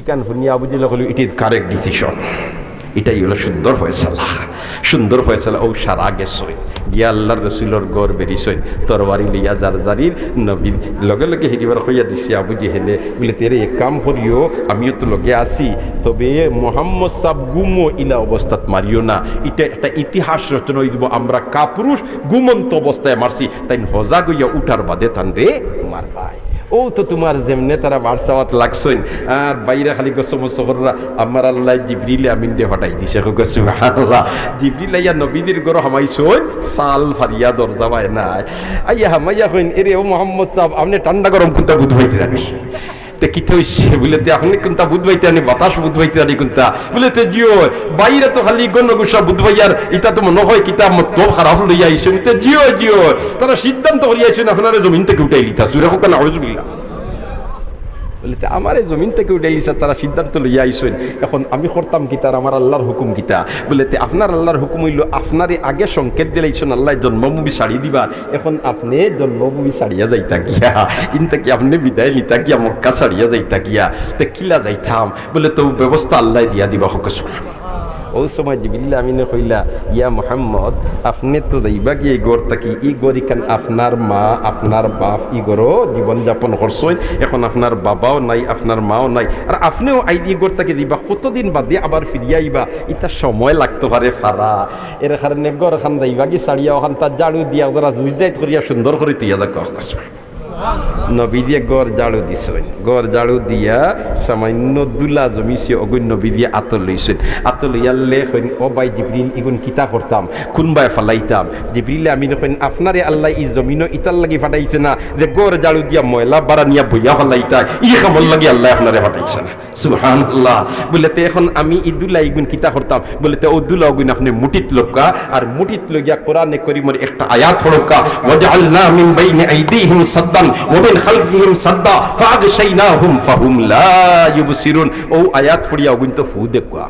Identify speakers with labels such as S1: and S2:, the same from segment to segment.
S1: ইকান শুনিয়া বুঝিলে হলো it is correct decision এটাই হলো সুন্দর ফয়সালা। সুন্দর ফয়সালা, ও সারা গেছই। গিয়া আল্লাহর রসুলর গড় বেরিছই তরবারি লইয়া যার জারির নবীর লগে লগে হেরিবার হইয়া দিছে। আবু জেহেলে বলে, তেরে, এক কাম করিও, আমিও তো লগে আছি। তবে মোহাম্মদ সাব গুমো ইলা অবস্থাত মারিও না। এটা একটা ইতিহাস রচনা দিব আমরা কাপুরুষ, গুমন্ত অবস্থায় মারছি। তাই হজা গইয়া উঠার বাদে তান রে মারবাই। ও তো তোমার যেমনে তারা বাড়সাওয়াত লাগছই আর বাইরে খালি গসম সহররা আমার আল্লাহ জিবরিলে আমি দে হটাই দিছে গসম আল্লাহ জিবরিল আইয়া নবীদের গর হামাইছই সাল ফারিয়া দরজা পায় না আইয়া হামাইয়া হইন এরে ও মোহাম্মদ সাহেব, আপনি ঠান্ডা গরম কোনটা বুধ হইতে রানি তে কিতে হইছে বলে তে আপনি কোনটা বুধবাইতে আনি, বাতাস বুধবাইতে আনি কোনটা? বলে তে জিও, বাইরে তো খালি গণগুসা বুধবাইয়ার এটা তো মনে হয় কিতাব মতো খারাপ লইয়া আইছেন তে জিও জিও, তারা সিদ্ধান্ত করিয়াছেন আপনারা জমিন থেকে উঠাই লিতা। সুরে হোক না হজবিল্লা আমার এই জমিন থেকে উঠে লিসা তারা সিদ্ধান্ত লইয়া আইসেন। এখন আমি করতাম কি, তার আমার আল্লাহর হুকুম কিতা বলে আপনার আল্লাহর হুকুম হইল, আপনারই আগে সংকেত দিলাইছেন, আল্লাহ জন্মভূমি সারি দিবা। এখন আপনি জন্মভূমি সারিয়া যাইতা গিয়া ইনতা কি আপনি বিদায় নিতা গিয়া, মক্কা সারিয়া যাইতা গিয়া, তে কিলা যাইতাম? বলে তো ব্যবস্থা আল্লাহ দিয়া দিবা হকস ওই সময় জিবিল্লা আমিনে কইলা, ইয়া মোহাম্মদ, আপনি তো যাইবা কি এই গড় থাকি? ই গড়ি কান আপনার মা, আপনার বাপ ই গড়ও জীবনযাপন করছেন। এখন আপনার বাবাও নাই, আপনার মাও নাই। আর আপনিও আই ই গড় থাকি দিবা কতদিন বাদে আবার ফিরিয়া আইবা? ইটা সময় লাগতে পারে ফারা। এর কারণে গড় খান যাইবা কি সারিয়া ওখান তার জাড়ু দিয়া ওরা জুই যাই করিয়া সুন্দর করে তুইয়া দেখ কসমা নবী দিয়ে গড় জাড়ু দিছেন। গড় জাড়ু দিয়া সামান্য দুলা জমিছে অগুন নবী দিয়ে আতর লইছেন। আতর লইয়ালে হইন, ও বাই জিবরিল, ইগুন কিতা করতাম? কোনবাই ফালাইতাম? জিবরিলে আমি দেখেন আপনারে আল্লাহ ই জমিনও ইতার লাগি ফাটাইছে না, যে গড় জাড়ু দিয়া ময়লা বাড়া নিয়া বইয়া ফালাইতা ই কামল লাগি আল্লাহ আপনারে ফাটাইছে না। সুবহান আল্লাহ বলে এখন আমি ই দুলা ইগুন কিতা করতাম? বলে, তে ও দুলা অগুন আপনি মুটিত লোকা আর মুটিত লইয়া কোরআনে করিমর একটা আয়াত ফড়কা ওয়াজআলনা মিন বাইনি আইদিহিম সাদ্দান ওমিন খালফিহিম সাদ্দা ফাগশাইনাহুম ফাহুম লা ইউবসিরুন ও আয়াত পড়িয়া ওগুন তো ফু দেখুয়া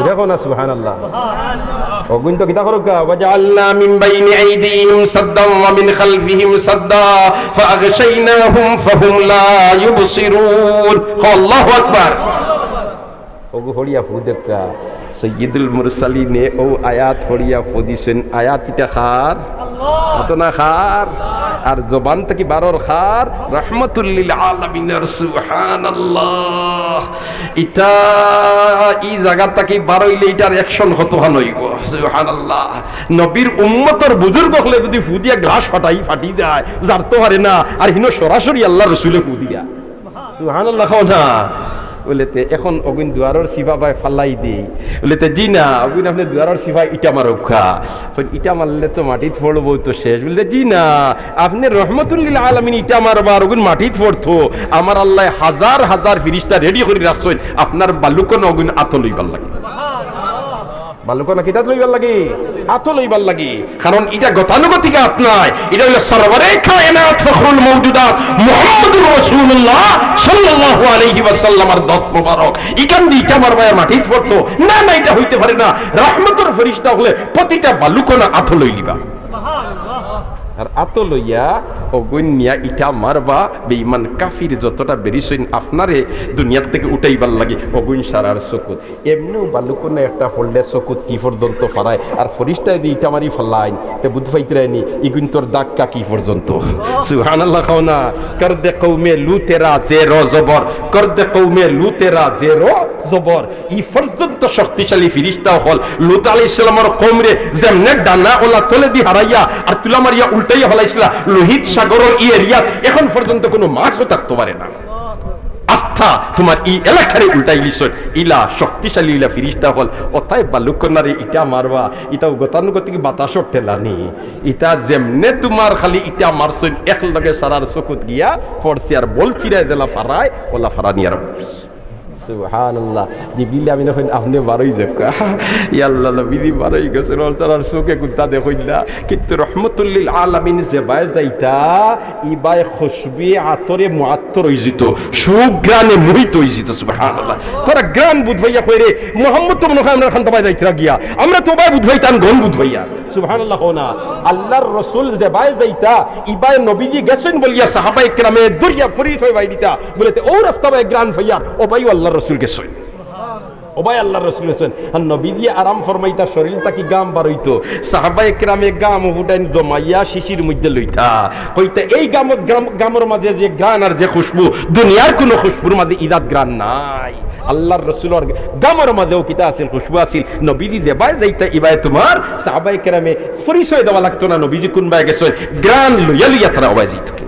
S1: দেখো না সুবহানাল্লাহ ফাহুম লা ইউবসিরুন আল্লাহু আকবার ওগু হড়িয়া ফু দেখা সৈয়দুল মুরসালিনে ও আয়াত হড়িয়া ফদিসেন আয়াতিটা খার অত না খার আর জবান থেকে বারোর খার রহমতুল্লিল আলমিনের সুবহানাল্লাহ। ইটা ই জায়গা থেকে বারোইলে ইটার অ্যাকশন হতো হানইব সুবহানাল্লাহ। নবীর উম্মতর বুজুর্গ হলে যদি ফুদিয়া গ্লাস ফাটাই ফাটি যায় যার তো পারে না আর হিনো সরাসরি আল্লাহ রসুলে ফু দিয়া। সুবহানাল্লাহ খাও না। বলেতে এখন অগুন দুয়ারর সিফা বাই ফালাই দিই। বলেতে জি না অগুন আপনি দুয়ারর সিফা ইটা মারক্ষা ইটা মারলে তো মাটিত ফোড়বো তো শেষ। বলতে জি না আপনি রহমতুল্লিল আলমিন ইটা মারবা আর অগুন মাটিত ফোড়তো। আমার আল্লাহ হাজার হাজার ফিরিস্তা রেডি করে রাখছেন। আপনার বালুকন অগুন আতলই লইবার লাগে। বালুকনা কিতাত লইবার লাগে? আত লইবার লাগে। কারণ এটা গতানুগতিক আত নাই এটা হলো সর্বরে কায়নাত ফখরুল মওজুদাত মুহাম্মদুর রাসূলুল্লাহ সাল্লাল্লাহু আলাইহি ওয়াসাল্লামের দস মোবারক। ইকান দি এটা মারবায় মাটিত পড়তো। না না, এটা হইতে পারে না। রহমতের ফেরেশতা হলে প্রতিটা বালুকনা আত লইলিবা। আর আত লইয়া অগন্যা ইটা মারবা বেইমান কাফির যতটা বেরিসইন আপনারে দুনিয়ার থেকে উঠাইবার লাগে অগুন সারার চকুত এমনিও বালুকনে একটা ফলডে চকুত কি পর্যন্ত ফারায় আর ফরিস্তায় দিয়ে ইটা মারি ফালাইন, তে বুধ ফাইতরাইনি ইগুন তোর দাগ কা পর্যন্ত? সুহান আল্লাহ না কর দে কৌমে লু তেরা জেরো জবর কর দে কৌমে লু তেরা জেরো জবর। ই পর্যন্ত শক্তিশালী ফিরিস্তা হল। লুত আলী ইসলামর কমরে যেমনে ডানা ওলা তলে দি হারাইয়া, আর তুলা মারিয়া উল্টাইয়া হলাইছিলা লোহিত সাগরের ই এরিয়াত এখন পর্যন্ত কোনো মাছও থাকতে পারে না। আস্থা তোমার ই এলাকারে উল্টাই লিছ ইলা শক্তিশালী, ইলা ফিরিস্তা হল। অথায় বালুকনারে ইটা মারবা ইটা গতানুগতিক বাতাসর ঠেলানি। ইটা যেমনে তোমার খালি ইটা মারছইন এক লগে সারার চকুত গিয়া পড়ছি আর বল চিরাই জেলা ফারায়, ওলা আর সুবহানাল্লাহ। জিবরিল আমি যখন আপনি বারোই যে ইয়াল্লাহ নবীদি বারোই গেছেন তার চোখে কুত্তা দেখুন না। কিন্তু রহমতুল্লিল আলামিন যে বাই যাইতা, ই বাই খুশবি আতরে মুআত্তর হই যেত সুগ্রানে মোহিত হই যেত সুবহানাল্লাহ। তোরা গান বুঝবাইয়া কইরে, মোহাম্মদ তো মনে হয় আমরা খান তবাই যাইতরা গিয়া। আমরা তো বাই বুঝবাইতাম গন বুঝবাইয়া সুবহানাল্লাহ না। আল্লাহর রাসূল যে বাই যাইতা, ই বাই নবীজি গেছেন বলিয়া সাহাবায়ে কেরামে দরিয়া ফরিদ হই বাই দিতা বলেতে, ও রাস্তা বাই গ্রান ফাইয়া ও বাই আল্লাহর রাসূল গেছেন ওবাই আল্লাহ রসুল হোসেন আর নবী দিয়ে আরাম ফরমাইতা শরীর তাকি গাম বারইতো সাহাবায়ে কেরামে গাম হুটাইন জমাইয়া শিশির মধ্যে লইতা। কইতা এই গাম গাম- গামের মাঝে যে গান আর যে খুশবু, দুনিয়ার কোনো খুশবুর মাঝে ইদাত গ্রান নাই। আল্লাহর রসুলর গামের মাঝেও কিতা আছিল, খুশবু আছিল। নবীজি দেবাই যাইতা ইবাই তোমার সাহাবায়ে কেরামে পরিচয় দেওয়া লাগতো না, নবীজি কোনবাই গেছেন গ্রান লইয়া লইয়া তারা ওবাই যাইত।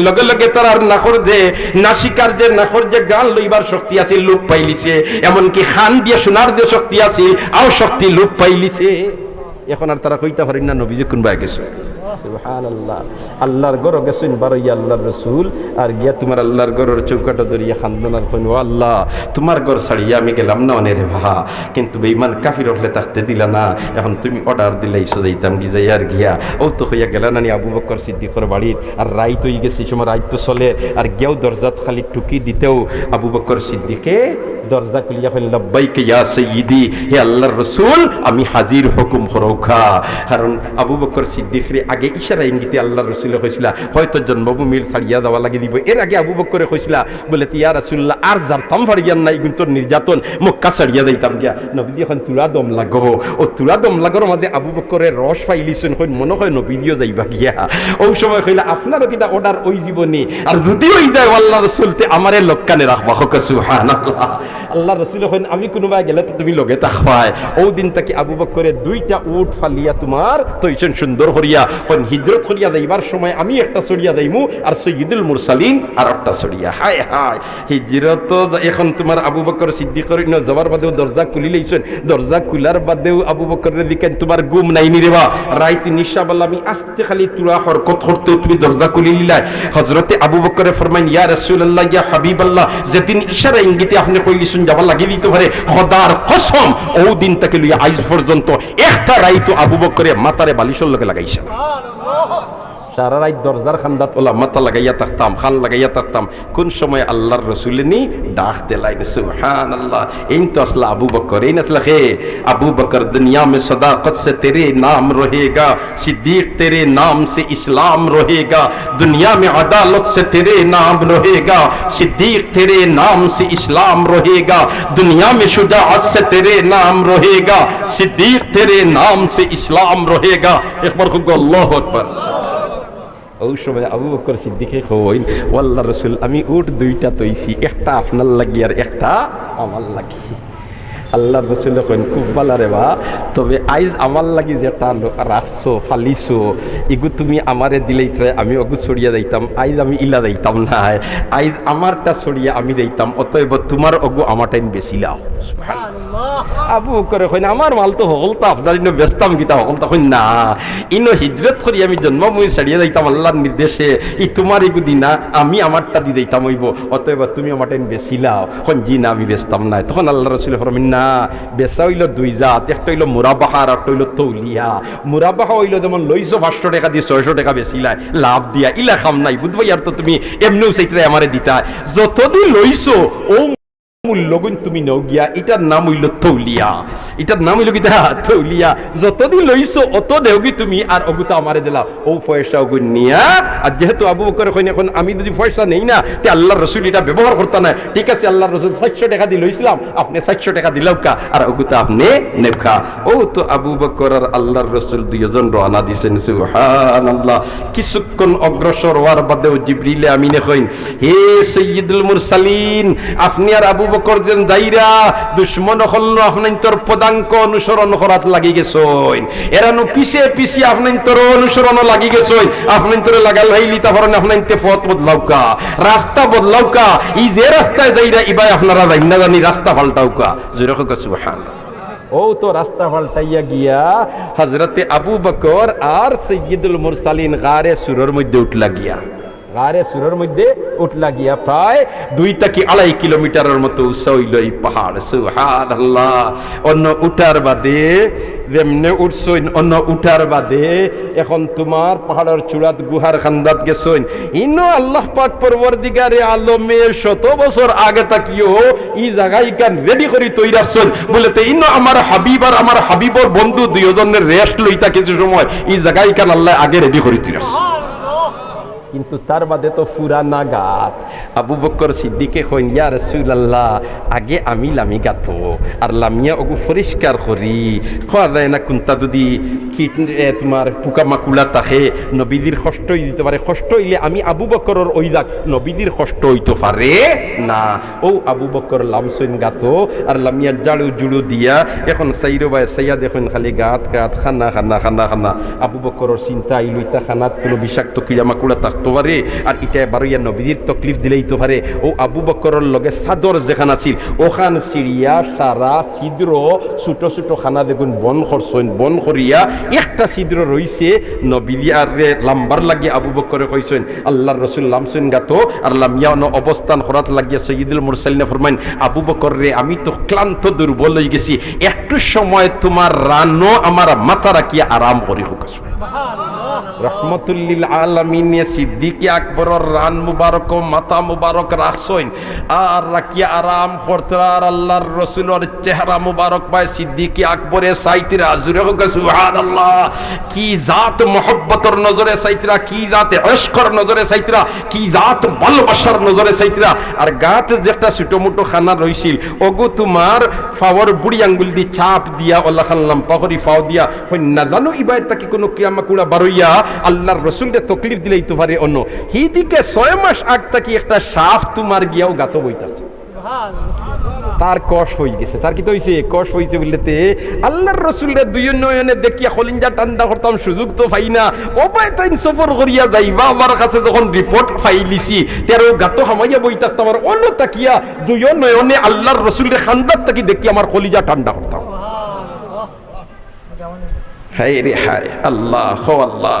S1: লগে লগে যে যে গান শক্তি আছে পাইলিছে। এমনকি যে শক্তি শক্তি পাইলিছে। এখন আর তারা কইতা পারেন না, নবীজি কোনবা গেছে। আল্লাহর গরো গেছেন আল্লাহর রসুল। আর গিয়া তোমার আল্লাহর গরোর চৌকাটা খান্দনার ও আল্লাহ, তোমার ঘর ছাড়িয়া আমি গেলাম না অনেরে ভাহা। কিন্তু কাফির হলে থাকতে না। এখন তুমি অর্ডার যাইতাম কি যাই আর গিয়া। ও তো হইয়া গেলা আবু বকর সিদ্দিকর আর গেছে সময় তো চলে। আর গিয়াও দরজাত খালি টুকি দিতেও আবু বকর সিদ্দিকে দরজা খুলিয়া ফেলেন লব্বাইকে ইয়া সৈয়দি হে আল্লাহর রসুল, আমি হাজির হুকুম হরৌখা। কারণ আবু বকর সিদ্দিকরে আগে ইশারা ইঙ্গিতে আল্লাহর রসুলে কইছিলা হয়তো জন্মভূমির ছাড়িয়া দেওয়া লাগি দিব। এর আগে আবু বকরে কইছিলা বলে, তিয়া রাসুল্লাহ আর যারতাম ফাড়িয়ান নাই, কিন্তু নির্যাতন মক্কা ছাড়িয়া দিতাম গিয়া। নবী এখন তুলা দম লাগব। ও তুলা দম লাগর মাঝে আবু বকরে রস পাইলিছেন হইন, মনে হয় নবী দিও যাইবা গিয়া। ওই সময় কইলা, আপনারও কিনা অর্ডার ওই জীবনী? আর যদি ওই যায়, আল্লাহ রসুলতে আমারে লক্কানে রাখবা। হোক, সুবহানাল্লাহ। আল্লাহ রসুল হইন, আমি কোনোবাই গেলে তো তুমি লগে থাকবাই। ও দিন তাকে আবু বকরে দুইটা উট ফালিয়া তোমার তৈছেন সুন্দর করিয়া। হইন হিজরত করিয়া যাইবার সময় আমি একটা চড়িয়া যাইমু, আর সৈয়দুল মুরসালিন আর একটা চড়িয়া হায় হায়, হিজরত এখন তোমার আবু বকর সিদ্দিকর যাবার বাদেও দরজা খুলি লইছেন। দরজা খুলার বাদেও আবু বকরের দিকে তোমার গুম নাই নি রেবা রাইতে নিশা বল আমি আস্তে খালি তুরা হরকত করতে তুমি দরজা খুলি লিলাই হজরতে আবু বকরে ফরমাইন, ইয়া রাসূলুল্লাহ, ইয়া হাবিবাল্লাহ, যেদিন ইশারা ইঙ্গিতে আপনি কইলিছেন যাবা লাগিয়ে দিতে পারে। খোদার কসম ও দিন তাকে লইয়া আইজ পর্যন্ত একটা রাইতো আবু বকরে মাতারে বালিশের লগে লাগাইছে না। সারা রাত দরজার খান্দাত ওলা মাথা লাগাইয়া থাকতাম খান লাগাইয়া থাকতাম কোন সময় আল্লাহর রসুলিনী ডাক দিলাইন সুবহান আল্লাহ এই তো আসলা আবু বকর এই নসলা হে আবু বকর दुनिया में सदाकत से तेरे नाम रहेगा सिद्दीक तेरे नाम से इस्लाम रहेगा दुनिया में अदालत से तेरे नाम रहेगा सिद्दीक तेरे नाम से इस्लाम रहेगा दुनिया में शुजाअत से तेरे नाम रहेगा सिद्दीक तेरे नाम से इस्लाम रहेगा एक बार खुद अल्लाह अकबर ওই সময় আবু বকর সিদ্দিকে কইন ওয়াল্লাহ রসুল, আমি উট দুইটা তৈছি, একটা আপনার লাগি আর একটা আমার লাগি। আল্লাহ রসুল কইন খুব ভালো রে বা, তবে আইজ আমার লাগি যেটা রাখছো, ফালিছো, এগু তুমি আমারে দিলেই আমি অগু ছড়িয়া দিতাম, আইজ আমি ইলা দিতাম না, আইজ আমারটা ছড়িয়া আমি দিতাম, অতএব তোমার অগু আমার টাইম বেশি লাও। আবু করে কইন, আমার মাল তো হল তো আপনার ইনো ব্যস্তাম গীতা হল তখন না। ইনো হিজরত করি আমি জন্মভূমি ছাড়িয়ে যাইতাম আল্লাহর নির্দেশে। ই তোমার এগু দিনা আমি আমারটা দিয়ে যাইতাম হইব। অতএব তুমি আমার টাইম বেশি লাও। এখন জি না, আমি বেচতাম না তখন আল্লাহ রসুল ফরমিন না, বেচা হইল দুই জাত, একটা হইল মুরাবাহা আর একটা হইল তৌলিয়া। মুরাবাহা হইল যেমন লইছো পাঁচশো টাকা দিয়ে ছয়শো টাকা বেশি লাই, লাভ দিয়া ইলা খাম নাই। বুঝব আর তো তুমি এমনিও সেইটাই আমারে দিতা। যতদিন লইছো ও মূল্যগুণ তুমি নও এটার নাম হইল এটার নাম হইল যতদিন লইছো, অত দেওগি তুমি। আর অগুতা আমারে দিলা, ও পয়সা ওগুন নিয়া, আর যেহেতু আবু বকর এখন আমি যদি পয়সা নেই না, তে আল্লাহর রসুল এটা ব্যবহার না ঠিক আছে, আল্লাহর রসুল সাতশো টাকা দিয়ে লইছিলাম, আপনি সাতশো টাকা কা, আর অগুতা আপনি নেখা ও তো আবু বকর আর আল্লাহর রসুল দিছেন কিছুক্ষণ অগ্রসর হওয়ার বাদেও হে মুরসালিন, আপনি আর আবু বকর যাইরা দুশ্মন হল্লো আপনি তোর পদাঙ্ক অনুসরণ করাত লাগি এরানো পিছে পিছে আপনি তোর অনুসরণ লাগি গেছইন। আপনি তোর লাগাল তারপর আপনি তে পথ বদলাউকা। রাস্তা বদলাউকা। ই যে রাস্তায় যাইরা, ইবাই আপনারা যাই না জানি, রাস্তা পাল্টাউকা হোক সুবহানাল্লাহ। ও তো রাস্তা পাল্টাইয়া গিয়া হজরতে আবু বকর আর সৈয়দুল মুরসালিন গারে সুরের মধ্যে উঠলা গিয়া। গারে সুরের মধ্যে উঠলা গিয়া প্রায় দুই থেকে আড়াই কিলোমিটারের মতো উসাইল এই পাহাড়। সুহান আল্লাহ অন্য উঠার বাদে, যেমনে উঠছইন, অন্য উঠার বাদে, এখন তোমার পাহাড়ের চূড়াত গুহার খান্দাত গেছইন। ইনো আল্লাহ পাক পরবর্তীকারে আলমে শত বছর আগে তাকিও ই জায়গায় কান রেডি করি তৈরি আসছেন বলে তো ইনো আমার হাবিব আর আমার হাবিবর বন্ধু দুইজনের রেস্ট লইতা কিছু সময় এই জায়গায় কান আল্লাহ আগে রেডি করি তৈরি আসছেন কিন্তু তার বাদে তো ফুরানা গাত আবু বকর সিদ্দিকে কইন ইয়া রাসূলুল্লাহ আগে আমি লামি গাতো আর লামিয়া ওগু পরিষ্কার করি। খাওয়া যায় না কোনটা যদি এ, তোমার পোকা মাকুলা থাকে নবীদির কষ্ট দিতে পারে কষ্ট হইলে আমি আবু বকরের ওই যাক নবীদির কষ্ট হইতে পারে না। ও আবু বকর লামসইন গাতো আর লামিয়া জাড়ু জুড়ু দিয়া এখন সাইরো বাই সাইয়া দেখুন খালি গাত গাত খানা খানা খানা খানা। আবু বকরের চিন্তা ইলুইতা খানাত কোনো বিষাক্ত কিড়া মাকুড়া থাকতে পারে আর এটা বারোইয়া নবীদের তকলিফ দিলেই তো পারে ও আবু বকরের লগে সাদর যেখান আছিল, ওখান সিরিয়া সারা ছিদ্র ছোট ছোট খানা দেখুন, বন করছেন বন করিয়া একটা ছিদ্র রইছে নবীদিয়ার লাম্বার লাগিয়ে আবু বকরে কইছেন আল্লাহর রসুল লামসেন গাতো, আর লামিয়া অন অবস্থান হরাত লাগিয়া সৈয়দুল মুরসালিনা ফরমাইন আবু বকর রে আমি তো ক্লান্ত দুর্বল হয়ে গেছি। একটু সময় তোমার রানো আমার মাথা রাখিয়া আরাম করি হোক রহমতুল্লিল আলমিন সিদ্দিকে রান মুবারক মাথা মুবারক রাখছইন আর আরাম আল্লাহর রসুলের চেহারা মুবারক পায় আকবরে সাইতিরা জুড়ে হোক কি জাত মোহব্বতর নজরে সাইতিরা, কি জাত নজরে সাইতিরা, কি জাত ভালোবাসার নজরে সাইতিরা। আর গাত যেটা ছোটো মোটো খানা রইছিল, ওগো তোমার ফাওয়ার বুড়ি আঙ্গুল দি চাপ দিয়া ওল্লা খাল্লাম পাহরি ফাও দিয়া হই না জানো ইবাই তাকে কোনো কিয়ামা কুড়া বারইয়া আল্লাহর রসুলকে তকলিফ দিলেই তো পারে অন্য। হি দিকে ছয় মাস আগ থাকি একটা সাপ তোমার গিয়াও গাত বইতাছে। তার কষ হয়ে গেছে। তার কি তো হইছে? কষ হইছে বললেতে আল্লাহর রসুলের দুই নয়নে দেখিয়া খলিঞ্জা ঠান্ডা করতাম, সুযোগ তো পাই না। ওপায় তাই সফর করিয়া যাইবা আমার কাছে যখন রিপোর্ট ফাইলিছি, তেরো গাতো হামাইয়া বই থাকতাম আমার অন্য তাকিয়া দুই নয়নে আল্লাহর রসুলের খান্দার তাকি দেখি আমার কলিজা ঠান্ডা করতাম। হায় রে হায়, আল্লাহ হো আল্লাহ।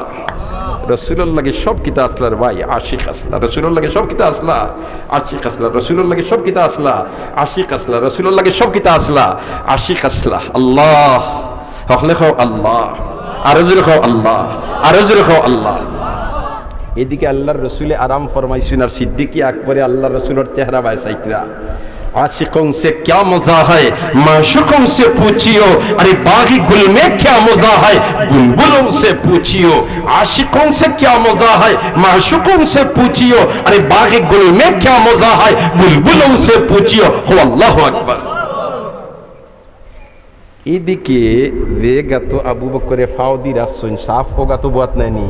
S1: রসুলের লাগে সব কিতা আসলার ভাই, আশিক আসলা। রসুলের লাগে সব কিতা আসলা, আশিক আসলা। রসুলের লাগে সব কিতা আসলা, আশিক আসলা। রসুলের লাগে সব কিতা আসলা, আশিক আসলা। আল্লাহ হকলে খাও আল্লাহ, আরও জোরে খাও আল্লাহ, আরও জোরে খাও আল্লাহ। এদিকে আল্লাহর রসুলে আরাম ফরমাইছেন আর সিদ্দিকি আকবরে আল্লাহ রসুলের চেহারা বাই সাইতরা। आशिकों से क्या मजा है माशुकों से पूछियो अरे बागी गुल में क्या मजा है बुलबुलों से पूछियो आशिकों से क्या मजा है माशुकों से पूछियो अरे बागी गुल में क्या मजा है बुलबुलों से पूछियो हो अल्लाह अकबर এদিকে রে গাত আবু বকরে ফাউদি রাখছেন সাফ ও গাত বাত নাইনি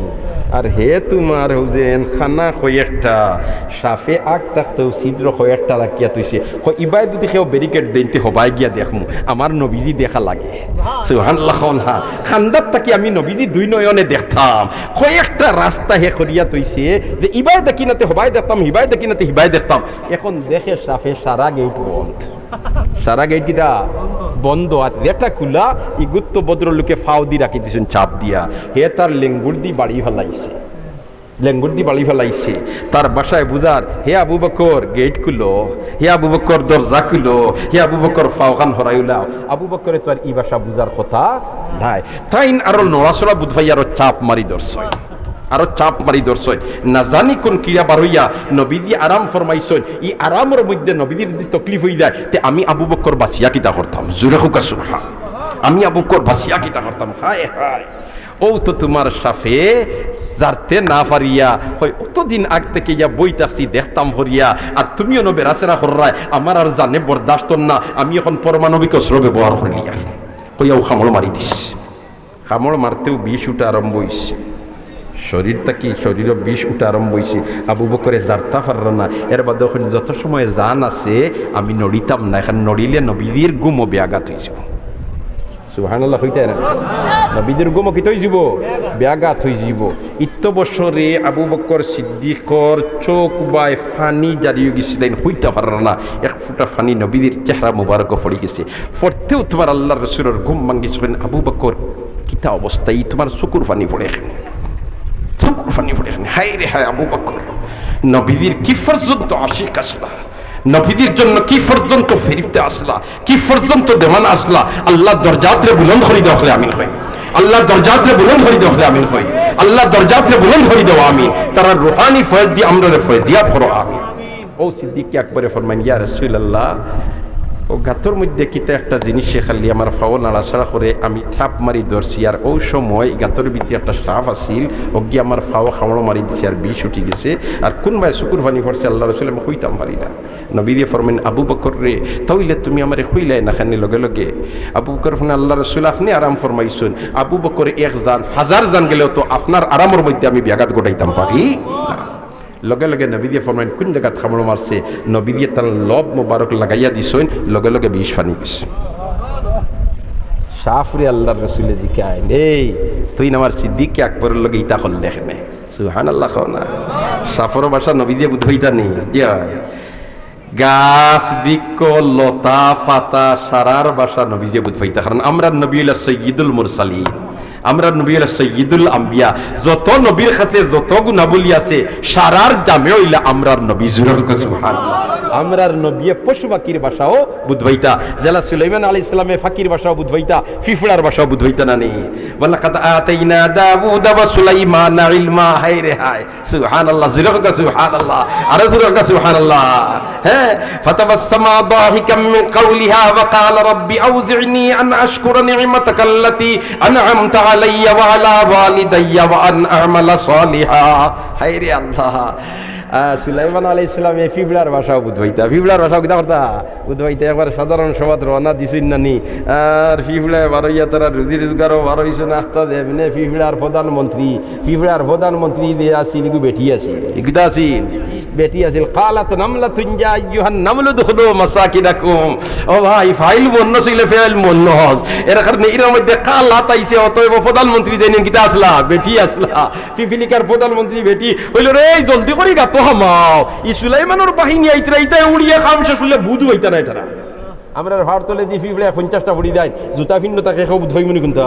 S1: আর হে তোমার হুজেন, খানা কয়েকটা সাফে আগ থাকতেও ছিদ্র কয়েকটা রাখিয়া তুইছে ইবাই যদি কেউ ব্যারিকেড দিনতে হবাই গিয়া দেখমু, আমার নবীজি দেখা লাগে। সুহান হা খান্দার থাকি আমি নবীজি দুই নয়নে দেখতাম। কয়েকটা রাস্তা হে করিয়া তুইছে যে ইবাই দেখি নাতে হবাই দেখতাম হিবাই দেখি নাতে হিবাই দেখতাম। এখন দেখে সাফে সারা গেট বন্ধ। সারা গেট কিটা বন্ধ। আর খোলা গুত্ত ভদ্রলোকে ফাও দি রাখি দিছেন চাপ দিয়া। হে তার লেঙ্গুর দি বাড়ি ফেলাইছে। লেঙ্গুর দি বাড়ি ফেলাইছে। তার বাসায় বুঝার, হে আবু বকর, গেট খুলো। হে আবু বকর, দরজা খুলো। হে আবু বকর, ফাওখান হরাইলাও আবু বকরে তো আর ই ভাষা বুঝার কথা নাই। তাইন আরও নড়াচড়া বুধভাই আরও চাপ মারি দর্শয় আরও চাপ মারি ধরছই। না জানি কোন ক্রিয়া বার হইয়া নবীদি আরাম ফরমাইছই ই আরামের মধ্যে নবীদের যদি তকলিফ হয়ে যায়, তে আমি আবু বক্কর বাসিয়া কিতা করতাম জুরে হুকা সুবহান আমি আবু বক্কর বাসিয়া কিতা করতাম হায় হায়। ও তো তোমার সাফে যারতে না পারিয়া হয়, অতদিন আগ থেকে ইয়া বইতাছি দেখতাম হরিয়া আর তুমিও নবে রাসেরা হর্রায় আমার আর জানে বরদাস্ত না, আমি এখন পরমাণবিক অস্ত্র ব্যবহার করিয়া কইয়াও খামড় মারি দিস খামড় মারতেও বিষ উঠা আরম্ভ হইছে শরীরটা কি? শরীরও বিষ উঠা আরম্ভ হয়েছে আবু বকরে জারতা পারল না। এর বাদে ওখানে যত সময় জান আছে, আমি নড়িতাম না। এখন নড়িলে নবীদের গুমও ব্যাঘাত হয়েছে সুহানাল্লাহ হইতে না নবীদের গুমও কি তৈ যাব? ব্যাঘাত হয়ে যাব। ইত্য বছরে আবু বকর সিদ্দিকর চোখ বাই ফানি জারিয়ে গেছে তাই হইতে পারল না। এক ফুটা ফানি নবীদের চেহারা মুবারক পড়ে গেছে। পড়তেও তোমার আল্লাহ রসুলের ঘুম ভাঙ্গিছে। আবু বকর কিতা অবস্থায় তোমার চকুর ফানি পড়ে এখানে। চকুর ফানি পড়ে হাই রে হায় আবু বকর। নবীদের কি পর্যন্ত আশিক আসলা? নবীদের জন্য কি পর্যন্ত ফেরিতে আসলা? কি পর্যন্ত দেওয়ান আসলা? আল্লাহ দরজাতরে বুলন্দ হরি দেখলে আমিন হই আল্লাহ দরজাতরে বুলন্দ হরি দেখলে আমিন হই আল্লাহ দরজাতরে বুলন্দ হরি দেওয়া আমি তারা রুহানি ফয়েজ দিয়ে আমরা ফয়েজ দিয়া ফরো আমি ও সিদ্দিক আকবরে ফরমান ইয়া রাসূলুল্লাহ ও গাতর মধ্যে কিতা একটা জিনিসে খালি আমার ফাও নাড়াছাড়া করে আমি ঠাপ মারি ধরছি, আর ওই সময় গাতর ভিতরে একটা সাপ আসিল গিয়ে আমার ফাও খামড়ো মারি দিছে, আর বিষ উঠি গেছে। আর কোন ভাই শুকুর পানি পড়ছে আল্লাহ রসুল আমি হইতাম পারি না। নবী দিয়ে ফরমেন, আবু বকর রে তাইলে তুমি আমার হইলাই না খানি লগে লগে? আবু বকর ফোন আল্লাহ রসুল, আপনি আরাম ফরমাইছুন। আবু বকর এক জান, হাজার জান গেলেও তো আপনার আরামের মধ্যে আমি ব্যাঘাত ঘটাইতাম পারি না। লগে লগে নবী দিয়ে ফরমাইন, কোন জায়গা খামড় মারছে? নবী দিয়ে তার লব মোবারক লাগাইয়া দিছইন লগে লগে বিষ ফানি গেছে। সাফরে আল্লাহর রসুলে দিকে আইন। এই, তুই আমার সিদ্দিককে আকবরের লগে ইতা হল দেখনে সুহান আল্লাহ না। সাফর বাসা নবী দিয়ে বুধ হইতা নেই। জয় গাছ, বৃক্ষ, লতা ফাতা সারার বাসা নবীজে বুধ হইতা। কারণ আমরা নবী সৈয়দুল মুরসালিন। আমরা নবী হইলা সৈয়দুল আম্বিয়া, যত নবীর কাছে যত গুণাবলী আছে, সারার জামে হইলা আমরার নবী জুরুল সুবহান আমরার নবী পশু পাখির ভাষাও বুধবাইতা জেলা সুলাইমান আলী ইসলামে ফাকির ভাষাও বুধবাইতা ফিফড়ার ভাষাও বুধবাইতা না নেই বলা কথা আতাইনা সুলাইমান ইলমা রে হায় ফাতাবাসসামা দাহিকাম মিন ওয়া রাব্বি আউজি'নি আন আশকুরা নি'মাতাকা আল্লাতী আন'আমতা একবার সাধারণ সভাত রওনা দিছুন নানি আর ফিফলা বারইয়া তারা রুজি রোজগারও বারোইছো নাস্তা দেবনে ফিফলার প্রধানমন্ত্রী। ফিফলার প্রধানমন্ত্রী আসিল আছিল ইগুদা আছিল বেটি আছিল কালাত নামলা তুঞ্জা ইউহান নামলু দুখলো মাসাকিনাকুম ও ভাই, ফাইল বন্য ছিল, ফাইল বন্য হজ এর কারণে এর মধ্যে কালাত আইছে, অতএব প্রধানমন্ত্রী দেন কিতা আসলা, বেটি আসলা। পিপিলিকার প্রধানমন্ত্রী বেটি হইল, রে, জলদি করি গা তো হামাও ই সুলাইমানের বাহিনী আইতরা ইতা উড়িয়া খামছে শুলে বুধু হইতা নাই তারা। আমরা হাড় তলে দিয়ে ফিফলে পঞ্চাশটা ভরি দেয় জুতা ভিন্ন তাকে সব ধৈমনি কিন্তু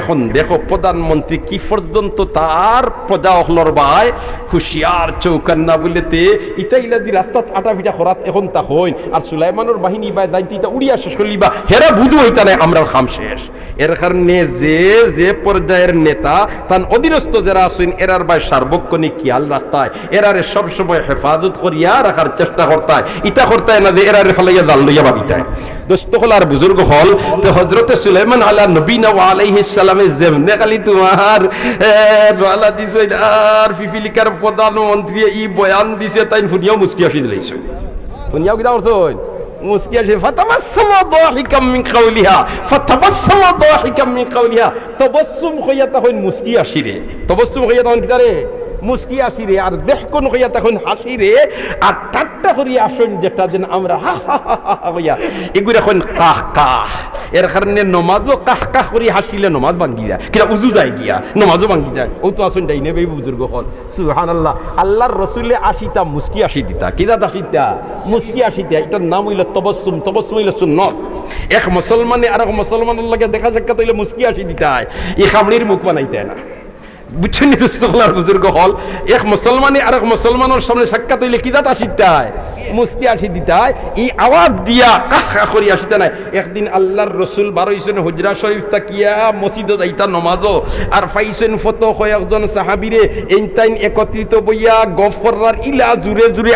S1: এখন দেখো প্রধানমন্ত্রী কি পর্যন্ত তার প্রজা অহলর বাই হুশিয়ার চৌকান্না বলেতে ইটা ইলা দি রাস্তাত আটা ফিটা খরাত এখন তা হইন। আর সুলাইমানোর বাহিনী বা দায়িত্ব ইতা উড়িয়া শেষ করলি বা হেরা বুধু হইতা নাই আমরা খাম শেষ। এর কারণে যে যে পর্যায়ের নেতা, তান অধীনস্থ যারা আছেন, এরার বাই সার্বক্ষণিক খেয়াল রাখতায়, এরারে সবসময় হেফাজত করিয়া রাখার চেষ্টা করতায়। ইটা করতায় না যে এরারে ফেলাইয়া জাল লইয়া ভাবিতায় দোস্ত, হল আর বুজুর্গ হল, তো হজরতে সুলাইমান আলা নবী নওয়া আলাইহিস সালামে যেমনে খালি তোমার রালা দিছে, আর ফিফিলিকার প্রধানমন্ত্রী ই বয়ান দিছে তাই ফুনিয়াও মুস্কি আসি দিলাইছে। ফুনিয়াও কিটা করছই মুস্কি আসে, ফাতাবাসসামা দাহিকাম মিন কাউলিহা, ফাতাবাসসামা দাহিকাম মিন কাউলিহা। তাবাসসুম হইয়া তখন মুস্কি আসি রে তাবাসসুম হইয়া তখন কিটা রে মুস্কি আসি রে আর দেখ কোন হইয়া তখন হাসি রে আর ঠাট্টা করিয়া আসুন যেটা যেন আমরা, হা হা হা হইয়া এগুলো এখন কাহ কাহ। এর কারণে নমাজও কাহ কাহ করি হাসিলে নমাজ ভাঙ্গি যায়। কিনা উজু যায় গিয়া, নমাজও ভাঙ্গি যায়। ও তো আসুন ডাই নেবে বুজুর্গ হল সুহান আল্লাহ আল্লাহর রসুলে আসিতা, মুস্কি আসি দিতা কিনা আসিতা মুস্কি আসিতা। এটার নাম হইল তবসুম তবসুম হইল সুন্নত। এক মুসলমানে আর এক মুসলমানের লাগে দেখা সাক্ষাৎ হইলে মুস্কি আসি দিতায় এই খাবড়ির মুখ বানাইতে না। বুঝছেন নি বুজুর্গ হল। এক আর এক মুসলমানের সামনে সাক্ষাৎ হইলে কি দাঁত আসিতায় মুস্কি আসি দিতায় এই আওয়াজ দিয়া কাহ করি আসিতে নাই। একদিন আল্লাহর রসুল বারোইছেন হুজরা শরীফ তাকিয়া মসজিদ আর সাহাবিরে। একত্রিত বইয়া ইলা জুড়ে জুড়ে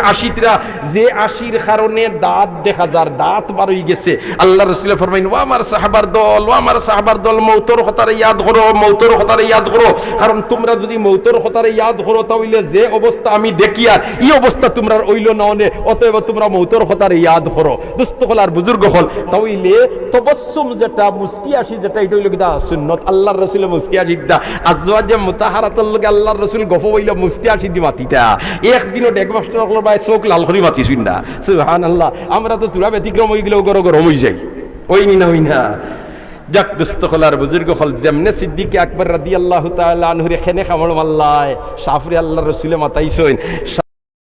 S1: যে আশির কারণে দাঁত দেখা যার দাঁত বারোই গেছে। আল্লাহ রসুল ফরমাইন, ও আমার সাহাবার দল, ও আমার সাহাবার দল, মৌতর হতারে ইয়াদ করো, মৌতর হতারে ইয়াদ করো। কারণ তোমরা যদি মৌতর হতারে ইয়াদ করো, তাহলে যে অবস্থা আমি দেখি আর এই অবস্থা তোমরা ওইল না অনে অতএব তোমরা মৌতর হতারে ইয়াদ করো। দুস্থ হল আর বুজুর্গ হল, তাহলে তবসুম যেটা মুস্কি আসি যেটা, এটা হইল কিনা সুন্নত। আল্লাহর রসুল মুস্কি আসি দা। আজওয়াজে মুতাহারাতর লগে আল্লাহর রসুল গফ হইল মুস্কি আসি দি মাতিতা একদিনও ডেক মাস্টার হল ভাই চোখ লাল করি মাতি না। সুহান আল্লাহ আমরা তো তুরা ব্যতিক্রম হয়ে গেলেও গরো গরম হয়ে যাই। ওই না ওই না। যাক দুস্থ হলার বুজুর্গ হল যেমনে সিদ্দিকে আকবর রাদি আল্লাহ তালুরে খেনে খামড় মাল্লায় সাফরি আল্লাহ রসুলে মাতাইছেন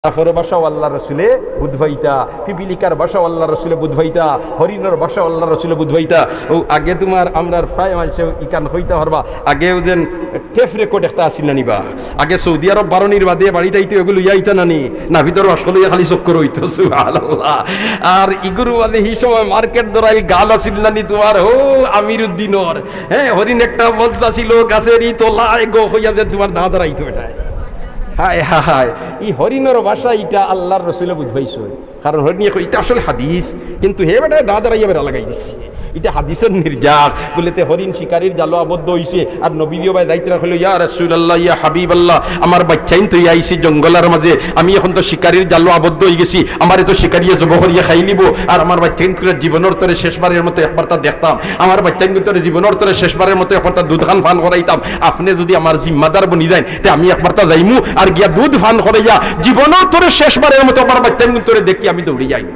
S1: সাফর বাসাও আল্লাহ রসুলে বুধভাইতা পিপিলিকার বাসাও আল্লাহ রসুলে বুধভাইতা হরিণর বাসাও আল্লাহ রসুলে বুধভাইতা ও, আগে তোমার আমরা প্রায় মানুষে ইকান হইতে টেফ রেকর্ড একটা আসিল না নিবা। আগে সৌদি আরব বারণির বাদে বাড়িতে আইতে ওগুলো নানি না ভিতর আসলে খালি চক্কর হইতো আর ইগুরু আলে হি সময় মার্কেট দরাই গাল আসিল নানি তোমার? ও আমির উদ্দিনর হ্যাঁ হরিণ একটা বদলা ছিল গাছের ই তোলায় গো হইয়া যে তোমার দাঁত রাইতো এটায়। হায় হায় ই হরিণর ভাষা এটা আল্লাহর রসুলে বুঝবাইছ কারণ হরিণ এটা আসলে হাদিস। কিন্তু হে বেটা দাদারা ইয়ে লাগাই দিচ্ছে এটা হাদিসের নির্যাত বলে তে হরিণ শিকারীর জালো আবদ্ধ হইছে। আর নবীয় ভাই দায়িত্ব রাখল, ইয়া রাসূলুল্লাহ, ইয়া হাবিবাল্লাহ, আমার বাচ্চাইন তো আইছি জঙ্গলের মাঝে। আমি এখন তো শিকারীর জালো আবদ্ধ হয়ে গেছি। আমারে তো শিকারিয়ে জব করিয়া খাই নিব। আর আমার বাচ্চাইন করে জীবনের তরে শেষবারের মতো একবার তা দেখতাম। আমার বাচ্চাইন করে জীবনের তরে শেষবারের মতো একবার তা দুধ খান ফান করাইতাম। আপনি যদি আমার জিম্মাদার বনি দেন, তে আমি একবার তা যাইমু। আর গিয়া দুধ ফান করাইয়া জীবনের তরে শেষবারের মতো আমার বাচ্চাইন করে দেখি আমি দৌড়ে যাই।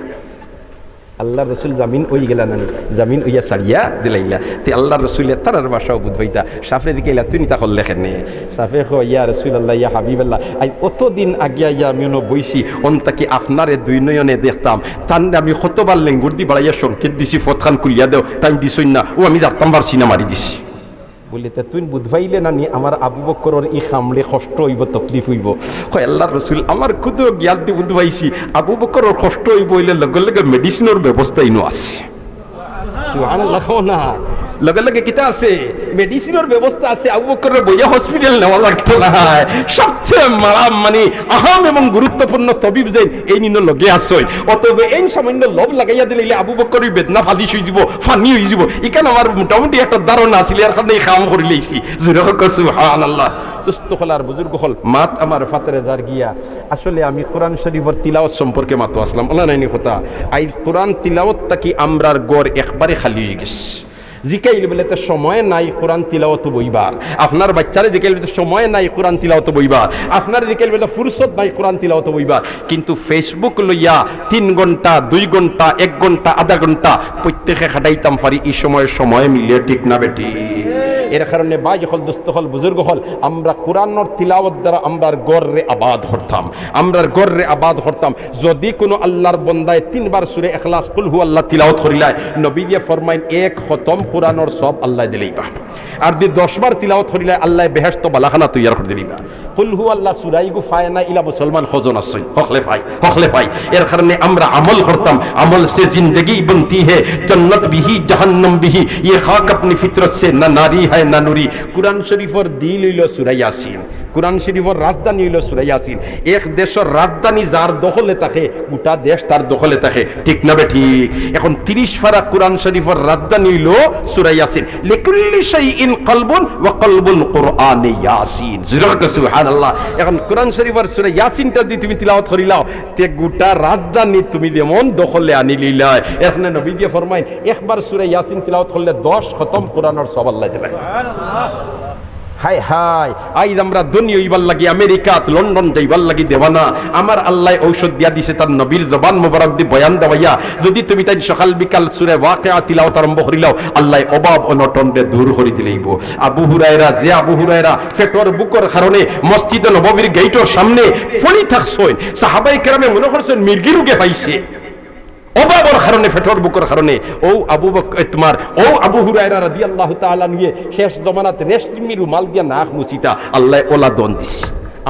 S1: আল্লাহ রসুল জামিন ওই গেলা নানি, জামিন ওইয়া সারিয়া দিলাইলা। তে আল্লাহ রসুল তারার বাসাও বুধবাইতা সাফে দিকে ইলা তুই তা করলে খেনে সাফে খো ইয়া রসুল আল্লাহ ইয়া হাবিব আল্লাহ আই অতদিন আগে ইয়া আমি অন বইছি অন তাকে আপনারে দুই নয়নে দেখতাম। তান আমি কতবার লেঙ্গুর দি বাড়াইয়া সংকেত দিছি, ফতখান কুলিয়া দেও। তাই দিছই না। ও আমি যারতাম বার সিনা মারি দিছি। বলে তে তুই বুধবাইলে না নানি আমার আবু বকর ই খামলে কষ্ট হইব, তকলিফ হইব? হয় আল্লাহ রসুল আমার খুদ জ্ঞান দি বুধবাইছি আবু বকর কষ্ট হইব হইলে লগে লগে মেডিসিনের ব্যবস্থা ইনো আছে না। লগে লগে কিতা আছে? মেডিসিনের ব্যবস্থা আছে। আবু বকরের বইয়া হসপিটাল নেওয়া লাগতো না। সবচেয়ে মারা মানে আহাম এবং গুরুত্বপূর্ণ তবিব যে এই নিন লগে আসই অতএব এই সামান্য লব লাগাইয়া দিলে আবু বকরের বেদনা ফালি হয়ে যাব, ফানি হয়ে যাব। ইকান আমার মোটামুটি একটা ধারণা আছিল আর কারণে কাম করে লইছি জুরে সুহান আল্লাহ দুস্থ হল আর বুজুর্গ হল, মাত আমার ফাতরে যার গিয়া। আসলে আমি কোরআন শরীফের তিলাওয়াত সম্পর্কে মাতো আসলাম ওলা নাইনি কথা, আই কোরআন তিলাওয়াত তাকি আমরার গড় একবারে খালি হয়ে গেছে। জিকাইল বলে তো সময় নাই কোরআন তিলাওয়াত বইবার আপনার বাচ্চারে জিকাইল বলে সময় নাই কোরআন তিলাওয়াত বইবার আপনার জিকাইল বলে ফুরসত নাই কোরআন তিলাওয়াত বইবার কিন্তু ফেসবুক লইয়া তিন ঘণ্টা, দুই ঘণ্টা, এক ঘণ্টা, আধা ঘণ্টা প্রত্যেকে খাটাইতাম পারি, এই সময় সময় মিলিয়ে ঠিক না বেটি। এর কারণে বাই হল দুস্থ হল, বুজুর্গ হল, আমরা কোরআনর তিলাওয়াত দ্বারা আমরার গর্রে আবাদ হরতাম। আমরার গর্রে আবাদ হরতাম। যদি কোনো আল্লাহর বন্দায় তিনবার সুরে এখলাস কুলহু আল্লাহ তিলাওত হরিলায় নবী দিয়ে ফরমাইন, এক খতম কোরআনর সব আল্লাহ দিলেই বা। আর যদি দশবার তিলাওয়াত হরিলায় আল্লাহ বেহেস্ত বালাখানা তৈয়ার করে দিলিবা কুলহু আল্লাহ সুরাই গু ফায় না ইলা মুসলমান আসই হকলে হকলে এর কারণে আমরা আমল করতাম, আমল সে জিন্দগি বনতি হে জন্নত বিহি জাহান্নম বিহি ইয়ে খাক আপনি ফিতরত সে, না নারী হয়, না নুরি। কোরআন শরীফর দিল হইল সুরাই কোরআন শরীফর রাজধানী হইল সুরাই এক দেশের রাজধানী যার দখলে থাকে, গোটা দেশ তার দখলে থাকে। ঠিক না বে ঠিক? এখন তিরিশ ফারা কোরআন শরীফর রাজধানী হইল সুরাই আসিন লিকুল্লি শাইইন কলবুন ওয়া কলবুল কোরআনে ইয়াসিন। জিরাকা সুবহানাল্লাহ। এখন কোরআন শরীফের সুরে ইয়াসিনটা যদি তুমি তিলাওয়াত করিলাও তে গোটা রাজধানী তুমি যেমন দখলে আনি লিলাই এখানে নবী দিয়ে ফরমাই একবার সুরে ইয়াসিন তিলাওয়াত করলে 10 খতম কোরআনের সব আল্লাহ হাই হাই আইজ আমরা দুনিয়া ইবার লাগি, আমেরিকাত, লন্ডন যাইবার লাগি দেওয়ানা। আমার আল্লাহ ঔষধ দিয়া দিছে তার নবীর জবান মোবারক দি বয়ান দেওয়াইয়া। যদি তুমি তাই সকাল বিকাল সুরে ওয়াকিয়া তিলাওয়াত আরম্ভ করিলাও, আল্লাহ অভাব অনটন রে দূর করি দিলেইব আবু হুরায়রা, যে আবু হুরায়রা ফেটর বুকর কারণে মসজিদ নববীর গেইটর সামনে ফলি থাকছই সাহাবাই কেরামে মনে করছেন মির্গি রোগে পাইছে। অভাবর কারণে, ফেটর বুকর কারণে, ও আবু তোমার, ও আবু হুরায়রা রাদিয়াল্লাহু তাআলা নিয়ে শেষ জমানাত রেশমি রুমাল দিয়া নাক মুছিতা, আল্লাহ ওলা দন দিস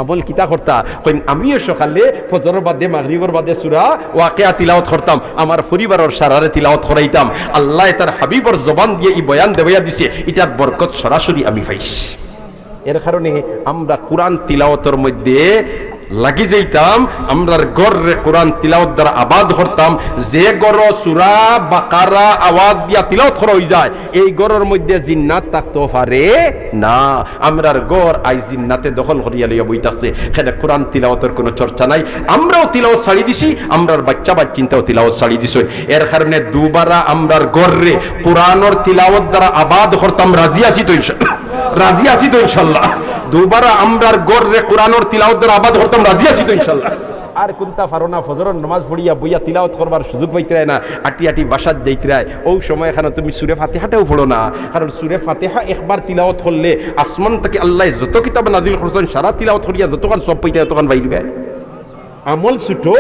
S1: আমল কিতা করতা? কইন আমিও সকালে ফজর বাদে, মাগরিবর বাদে সুরা ওয়াকিয়া তিলাওয়াত করতাম, আমার পরিবারের সারারে তিলাওয়াত করাইতাম। আল্লাহ তার হাবিবর জবান দিয়ে ই বয়ান দেবাইয়া দিছে, এটার বরকত সরাসরি আমি পাইছি। এর কারণে আমরা কোরআন তিলাওয়াতের মধ্যে লাগি যাইতাম, আমরার গড়রে কোরআন তিলাওয়াত দ্বারা আবাদ করতাম যে গড় সুরা বাকারা আওয়াজ দিয়া তিলাওয়াত করা হয়ে যায়, এই গড়ের মধ্যে জিন্নাত থাকতে পারে না। আমরার গড় আই জিন্নাতে দখল করিয়া লইয়া বইতাছে সেখানে কোরআন তিলাওয়াতের কোনো চর্চা নাই। আমরাও তিলাওয়াত ছাড়ি দিছি, আমরার বাচ্চা বাচ্চিন্তাও তিলাওয়াত ছাড়ি দিছি। এর কারণে দুবারা আমরার গড়রে কোরআনর তিলাওয়াত দ্বারা আবাদ করতাম রাজি আছি তো রাজি আছি তো ইনশাল্লাহ। দুবার আমরার গড় রে কোরআনোর তিলাওতের আবাদ হতাম রাজি আছি তো ইনশাল্লাহ। আর কোনটা পারো না, ফজরের নমাজ পড়িয়া বইয়া তিলাওত করবার সুযোগ পাইতে না, আটি আটি বাসাত রায় ও সময় এখানে তুমি সুরে ফাতেহাটাও পড়ো না, কারণ সুরে ফাতেহা একবার তিলাওত করলে আসমান থেকে আল্লাহ যত কিতাব নাজিল করছেন, সারা তিলাওত করিয়া যতক্ষণ সব পাইতে ততক্ষণ বাইরবে আমল ছুটো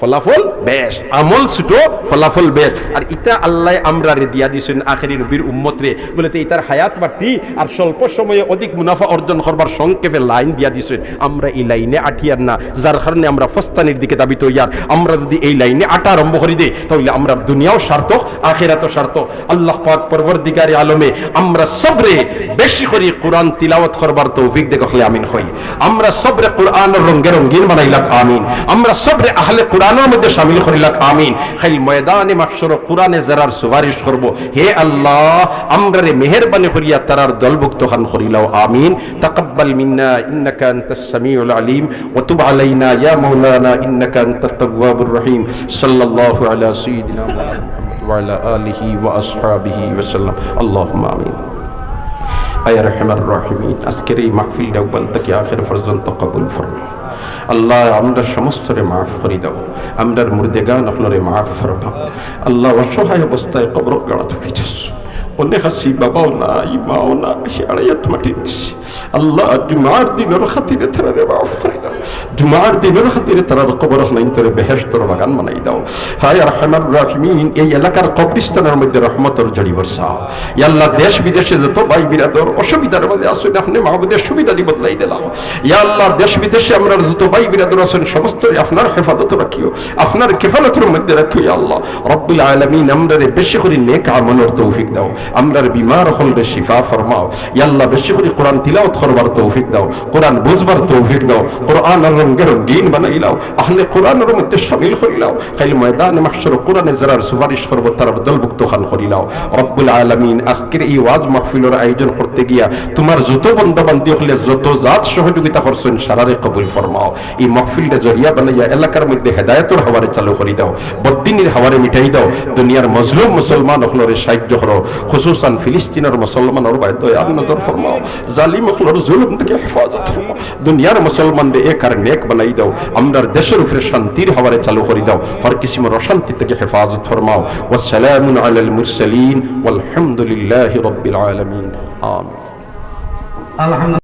S1: ফলাফল বেশ। আমল ছুটো ফলাফল বেশ। আর ইটা আল্লাহ আমরা রে দিয়া দিছেন আখেরি নবীর উম্মত রে বলে তো ইতার হায়াত বাড়তি আর স্বল্প সময়ে অধিক মুনাফা অর্জন করবার সংক্ষেপে লাইন দিয়া দিছেন। আমরা এই লাইনে আঠিয়ার না। যার কারণে আমরা ফস্তানির দিকে দাবি তৈয়ার আমরা যদি এই লাইনে আটা আরম্ভ করি দিই তাহলে আমরা দুনিয়াও সার্থক আখেরাত সার্থক। আল্লাহ পাক পরবর্তীকারী আলমে আমরা সবরে বেশি করে কোরআন তিলাওয়াত করবার তৌফিক দেখলে আমিন হই। আমরা সবরে কোরআন রঙ্গে রঙ্গিন বানাইলাক আমিন। আমরা সবরে আহলে কোরআনের মধ্যে শামিল করিলাক আমিন। খাই ময়দানে মাকসর কোরআনে যারার সুপারিশ করব। হে আল্লাহ, আমরা রে মেহেরবানি করিয়া তারার দলভুক্ত খান করিলাও, আমিন। তাকাব্বাল মিন্না, ইন্নাকা আনতাস সামিউল আলিম। ওয়া তুব আলাইনা, ইয়া মাওলানা, ইন্নাকা আনতাত তাওয়াবুর রহিম। সাল্লাল্লাহু আলা সাইয়্যিদিনা মুহাম্মদ ওয়া আলা আলিহি ওয়া আসহাবিহি ওয়া সাল্লাম। আল্লাহুম্মা আমিন। আয় রহমান রাহিমিন আজকের এই মাহফিল ডাকবাল তাকে আখের পর্যন্ত কবুল ফরমা। আল্লাহ আমরা সমস্তরে মাফ করে দাও। আমরার মুর্দেগান অখলরে মাফ ফরমা আল্লাহ অসহায় অবস্থায় কবর গাড়া ধরেছিস অনেক হাসি, বাবাও নাই, মাও না সে আড়াইয়াত মাটি আল্লাহ, জুমার দিনের খাতিরে তারা রে মাফ জুমার দিনের খাতিরে তারা কবর নাই তোরে বেহেস্তর বাগান বানাই দাও। হায় রহমান রাহিমিন, এই এলাকার কবরিস্তানের মধ্যে রহমতর জড়ি বর্ষা। আল্লাহ, দেশ বিদেশে যত ভাই বিরাদর অসুবিধার মধ্যে আসুন আপনি মাহবুদের সুবিধা দি বদলাই দিলাম। ইয়া আল্লাহ, দেশ বিদেশে আমরা যত ভাই বিরাদর আছেন সমস্ত আপনার হেফাজত রাখিও। আপনার কেফালতের মধ্যে রাখিও আল্লাহ। রব্বুল আলামিন আমরা বেশি করে নেক আমলের তৌফিক দাও। আমরার বিমার হলরে শিফা ফরমাও। ইয়াল্লাহ বেশি করে কোরআন তিলাওয়াত করবার তৌফিক দাও, কোরআন বুঝবার তৌফিক দাও, কোরআন রঙে রঙিন বানাই লাও আহলে কোরআনের মধ্যে শামিল করিলাও খাইল ময়দানে মাহশর কোরআনে যারার সুপারিশ করব তার দলভুক্ত খান করিলাও। রব্বুল আলামিন, আজকের এই ওয়াজ মাহফিলের আয়োজন করতে গিয়া তোমার যত বন্ধবান্ধী হলে যত জাত সহযোগিতা করছেন সারারে কবুল ফরমাও। এই মাহফিলটা জরিয়া বানাইয়া এলাকার মধ্যে হেদায়তর হাওয়ারে চালু করি দাও বদ্দিনের হাওয়ারে মিটাই দাও দুনিয়ার মজলুম মুসলমান হলরে সাহায্য করো। খুসুসান ফিলিস্তিনের মুসলমানের বাইর নজর ফরমাও জালিম হলর জুলুম থেকে হেফাজত ফরমাও দুনিয়ার মুসলমানদের এ আর নেক বানাই দাও আমরার দেশের উপরে শান্তির হাওয়ারে চালু করে দাও হর কিসিমের অশান্তি থেকে হেফাজত ফরমাও ওয়াসসালামু আলাল মুরসালিন ওয়ালহামদুলিল্লাহি রাব্বিল আলামিন আমিন
S2: আলহামদুলিল্লাহ